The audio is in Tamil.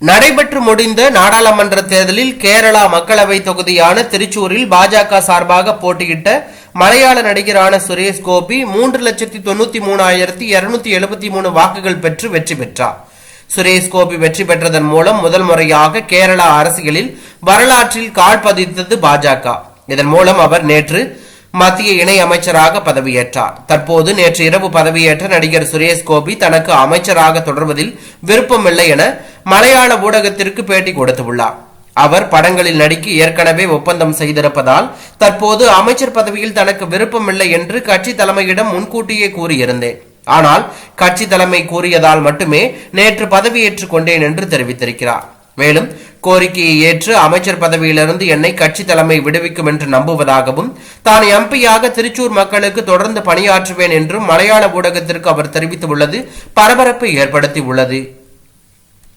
நடைபெற்று முடிந்த நாடாளுமன்ற தேர்தலில் கேரளா மக்களவை தொகுதியான திருச்சூரில் பாஜக சார்பாக போட்டியிட்ட மலையாள நடிகரான சுரேஷ் கோபி மூன்று லட்சத்தி தொண்ணூத்தி மூணாயிரத்தி இருநூத்தி எழுபத்தி மூணு வாக்குகள் பெற்று வெற்றி பெற்றார். சுரேஷ் கோபி வெற்றி பெற்றதன் மூலம் முதல் முறையாக கேரளா அரசியலில் வரலாற்றில் கால் பதித்தது பாஜக. இதன் மூலம் அவர் நேற்று மத்திய இணை அமைச்சராக பதவியேற்றார். தற்போது நேற்று இரவு பதவியேற்ற நடிகர் சுரேஷ் கோபி தனக்கு அமைச்சராக தொடர்வதில் விருப்பமில்லை என மலையாள ஊடகத்திற்கு பேட்டி கொடுத்துள்ளார் அவர் படங்களில் நடிக்க ஏற்கனவே ஒப்பந்தம் செய்திருப்பதால் தற்போது அமைச்சர் பதவியில் தனக்கு விருப்பமில்லை என்று கட்சி தலைமையிடம் முன்கூட்டியே கூறியிருந்தேன். ஆனால் கட்சி தலைமை கூறியதால் மட்டுமே நேற்று பதவியேற்றுக் கொண்டேன் என்று தெரிவித்திருக்கிறார். மேலும் கோரிக்கையை ஏற்று அமைச்சர் பதவியிலிருந்து என்னை கட்சி தலைமை விடுவிக்கும் என்று நம்புவதாகவும் தான் எம்பியாக திருச்சூர் மக்களுக்கு தொடர்ந்து பணியாற்றுவேன் என்றும் மலையாள ஊடகத்திற்கு அவர் தெரிவித்துள்ளது பரபரப்பை ஏற்படுத்தி உள்ளது